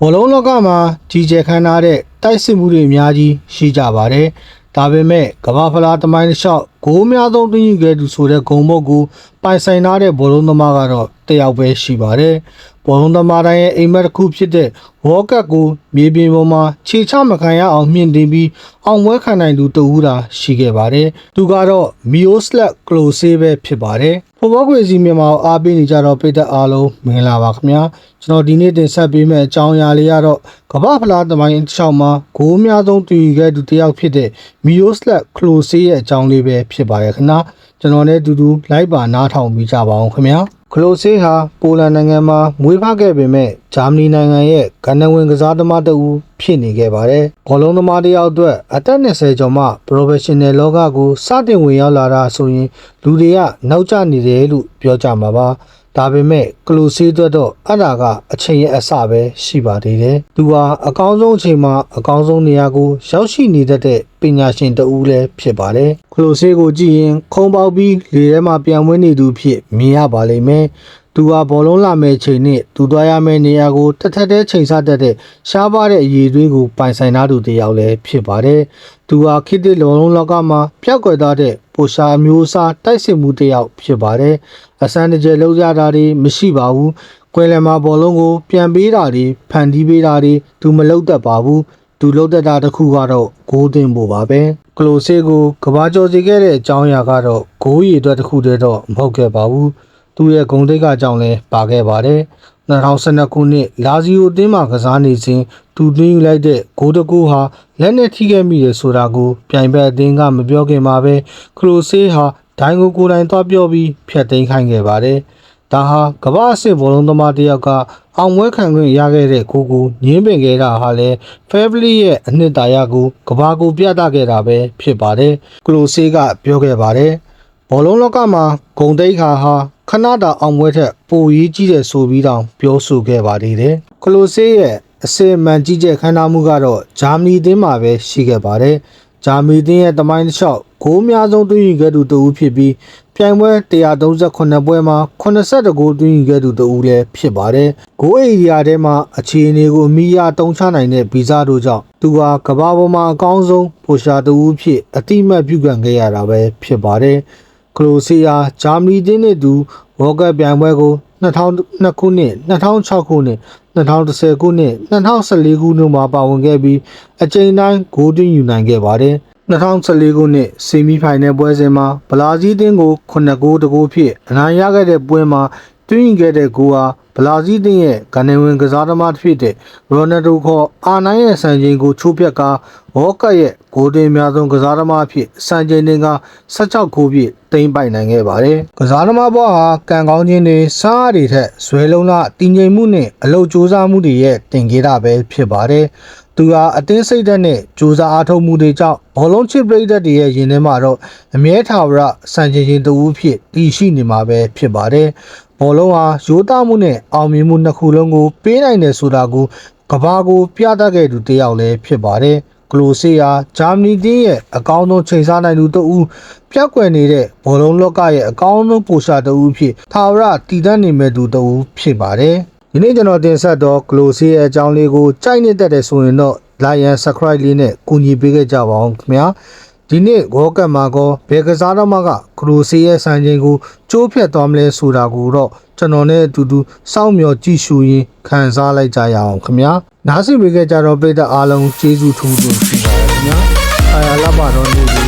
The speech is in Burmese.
ဘောလုံးလောကမှာကြီးကျယ်ခမ်းနားတဲ့တိုက်စစ်မှုတွေအများကြီးရှိကြပါတယ်။ဒါပေမဲ့ကမ္ဘာဖလားတမိုင်းတစ်လျှောက်ဂိုးအများဆုံးတွင်းယူခဲ့သူဆိုတဲ့ဂုံမုတ်ကိုပိုင်ဆိုင်ထားတဲ့ဘောလုံးသမားကတော့တစ်ယောက်ပဲရှိပါတယ်။ဘောလုံးသမားတိုင်းရဲ့အိမ်မက်တစ်ခုဖြစ်တဲ့ဝေါ်ကတ်ကိုမြေပြင်ပေါ်မှာခြေချမခံရအောင်မြင့်တင်ပြီးအောင်ပွဲခံနိုင်သူတဦးသာရှိခဲ့ပါတယ်။သူကတော့မီယိုစလက်ကလိုဆေးပဲဖြစ်ပါတယ်။ ဖော်ဘောခွေစီမြန်မာကိုအားပေးနေကြတော့ပိတ်သက်အားလုံးမင်္ဂလာပါခင်ဗျာကျွန်တော်ဒီနေ့တင်ဆက်ပေးမယ့်အကြောင်းအရာလေးကတော့ကမ္ဘာဖလားသမိုင်းတစ်လျှောက်မှာဂိုးအများဆုံးတည်ယူခဲ့သူတစ်ယောက်ဖြစ်တဲ့မီယိုစလက်ကလိုဆေးရဲ့အကြောင်းလေးပဲဖြစ်ပါတယ်ခင်ဗျာကျွန်တော်လည်းအတူတူလိုက်ပါနားထောင်ပြီးကြပါအောင်ခင်ဗျာ ကလိုဆေးဟာပိုလန်နိုင်ငံမှာမွေးဖွားခဲ့ပေမဲ့ဂျာမနီနိုင်ငံရဲ့ကဏ္ဍဝင်ကစားသမားတဦးဖြစ်နေခဲ့ပါတယ်။ဘောလုံးသမားတစ်ယောက်အတွက်အသက်20ကျော်မှ professional လောကကိုစတင်ဝင်ရောက်လာတာဆိုရင်လူတွေကနောက်ကျနေတယ်လို့ပြောကြမှာပါ။ ဒါပေမဲ့ကလိုဆေးအတွက်တော့အဲ့ဒါကအချိန်ရဲ့အစပဲရှိပါသေးတယ်။သူဟာအကောင်းဆုံးအချိန်မှာအကောင်းဆုံးနေရာကိုရောက်ရှိနေတတ်တဲ့ပညာရှင်တဦးလည်းဖြစ်ပါတယ်။ကလိုဆေးကိုကြည့်ရင်ခုံပေါက်ပြီးလေထဲမှာပြန်ဝင်းနေသူဖြစ်မြင်ရပါလိမ့်မယ်။သူဟာဘောလုံးလာမဲ့ချိန်နဲ့သူသွားရမယ့်နေရာကိုတထက်တဲချိန်ဆတတ်တဲ့ရှားပါတဲ့အရေးသွေးကိုပိုင်ဆိုင်ထားသူတစ်ယောက်လည်းဖြစ်ပါတယ်။သူဟာခေတ်သစ်ဘောလုံးလောကမှာပြောက်ကွယ်သွားတဲ့ ပိုရှာအမျိုးအစားတိုက်စစ်မှုတစ်ယောက်ဖြစ်ပါတယ်။အစမ်းတကျလောက်ရတာတွေမရှိပါဘူး။ကွယ်လယ်မှာဘောလုံးကို ပြန်ပေးတာတွေဖန်တီးပေးတာတွေသူမလုပ်တတ်ပါဘူး။သူလှုပ်သက်တာတစ်ခုကတော့ဂိုးသွင်းဖို့ပါပဲကလိုဆေးကိုကဘာကျော်စီခဲ့တဲ့အကြောင်းအရာကတော့ဂိုးရည်အတွက်တစ်ခုတည်းတော့မဟုတ်ခဲ့ပါဘူးသူရဲ့ဂုံတိတ်ကအကြောင်းလဲပါခဲ့ပါတယ် 2012ခုနှစ်လာဇီယိုအသင်းမှာကစားနေစဉ်သူသွင်းယူလိုက်တဲ့ဂိုးတစ်ကူဟာလက်နဲ့ထိခဲ့မိတယ်ဆိုတာကိုပြိုင်ဘက်အသင်းကမပြောခင်မှာပဲကလိုဆေးဟာဒိုင်းကိုကိုယ်တိုင်သွားပြောပြီးဖျက်သိမ်းခိုင်းခဲ့ပါတယ်ဒါဟာကမ္ဘာအဆင့်ဘောလုံးသမားတစ်ယောက်ကအောင်ပွဲခံခွင့်ရခဲ့တဲ့ကိုကိုညင်းပင်ခဲ့တာဟာလည်း Favli ရဲ့အနှစ်သာရကိုကဘာကိုပြသခဲ့တာပဲဖြစ်ပါတယ်။ကလိုဆေးကပြောခဲ့ပါတယ်။ဘောလုံးလောကမှာဂုံတိတ်ခါဟာ ခဏတာအောင်ပွဲထက်ပိုရေးကြီးတယ်ဆိုပြီးတောင်ပြောဆိုခဲ့ပါသေးတယ်။ကလိုဆေးရဲ့အစင်မှန်ကြီးကျယ်ခမ်းနားမှုကတော့ဂျာမနီအသင်းမှာပဲရှိခဲ့ပါတယ်။ဂျာမနီအသင်းရဲ့တမိုင်းတစ်လျှောက်ဂိုးအများဆုံးသွင်းယူခဲ့သူတဦးဖြစ်ပြီးပြိုင်ပွဲ138ပွဲမှာ82ဂိုးသွင်းယူခဲ့သူတဦးလည်းဖြစ်ပါတယ်။ဂိုးအေရီယာထဲမှာအခြေအနေကိုအမိရတုံးချနိုင်တဲ့ဗီဇတို့ကြောင့်သူဟာကမ္ဘာပေါ်မှာအကောင်းဆုံးပိုရှာတဦးဖြစ်အတိမတ်ပြုခံခဲ့ရတာပဲဖြစ်ပါတယ်။ ကလိုစီယာဂျာမနီတင်းနဲ့သူဝေါ်ကပ်ပြိုင်ပွဲကို2002ခုနှစ်2006ခုနှစ်2010ခုနှစ်2014ခုနှစ်မှာပါဝင်ခဲ့ပြီးအကြိမ်တိုင်းဂိုးသွင်းယူနိုင်ခဲ့ပါတယ်။2014ခုနှစ်ဆီမီဖိုင်နယ်ပွဲစဉ်မှာဘလာဇီးတင်းကို9ဂိုးတဂိုးဖြစ်အနိုင်ရခဲ့တဲ့ပွဲမှာတွင်းခဲ့တဲ့ဂိုးဟာ ဘလာဇီးတင်းရဲ့ကနေဝင်ကစားသမားဖြစ်တဲ့ရိုနယ်ဒိုခေါ်အာနိုင်ရဲ့စံချိန်ကိုချိုးပြက်ကဝေါ်ကတ်ရဲ့ဂိုးသွင်းများဆုံးကစားသမားဖြစ်စံချိန်တင်က16ဂိုးပြည့်တိမ့်ပိုင်နိုင်ခဲ့ပါတယ်။ကစားသမားဘဝဟာကံကောင်းခြင်းတွေစားရည်ထက်ဇွဲလုံးလားတည်ငြိမ်မှုနဲ့အလုတ်စူးစမ်းမှုတွေရဲ့တင်ကေးတာပဲဖြစ်ပါတယ်။သူဟာအသင်းစိတ်ဓာတ်နဲ့စူးစမ်းအားထုတ်မှုတွေကြောင့်ဘောလုံးချစ်ပရိသတ်တွေရဲ့ရင်ထဲမှာတော့အမြဲထာဝရစံချိန်ချင်းတဦးဖြစ်တည်ရှိနေမှာပဲဖြစ်ပါတယ်။ ဘောလုံးဟာရိုးသားမှုနဲ့အောင်မြင်မှုနှစ်ခုလုံးကိုပေးနိုင်တယ်ဆိုတာကိုကဘာကိုပြသခဲ့သူတစ်ယောက်လည်းဖြစ်ပါတယ်။ကလိုဆေးဟာဂျာမနီတင်းရဲ့အကောင်းဆုံးချိန်စားနိုင်သူတဦးပြောက်ကွယ်နေတဲ့ဘောလုံးလောကရဲ့အကောင်းဆုံးပိုရှာတဦးဖြစ်ထာဝရတည်တတ်နေမဲ့သူတဦးဖြစ်ပါတယ်။ဒီနေ့ကျွန်တော်တင်ဆက်တော့ကလိုဆေးရဲ့အကြောင်းလေးကိုကြိုက်နေတတ်တယ်ဆိုရင်တော့ like and subscribe လေးနဲ့ကူညီပေးခဲ့ကြပါအောင်ခင်ဗျာ။ ဒီနေ့ဂေါကတ်မှာကောဘယ်ကစားတော့မှကကလိုဆေးရဲ့စံချိန်ကိုကျိုးဖြတ်သွားမလဲဆိုတာကိုတော့ကျွန်တော်နဲ့အတူတူစောင့်မျှော်ကြည့်ရှုရင်းခံစားလိုက်ကြရအောင်ခင်ဗျာ။နားဆင်ပေးခဲ့ကြတော့ပြည်သက်အားလုံးကျေးဇူးထူးတင်ရှိပါတယ်ခင်ဗျာ။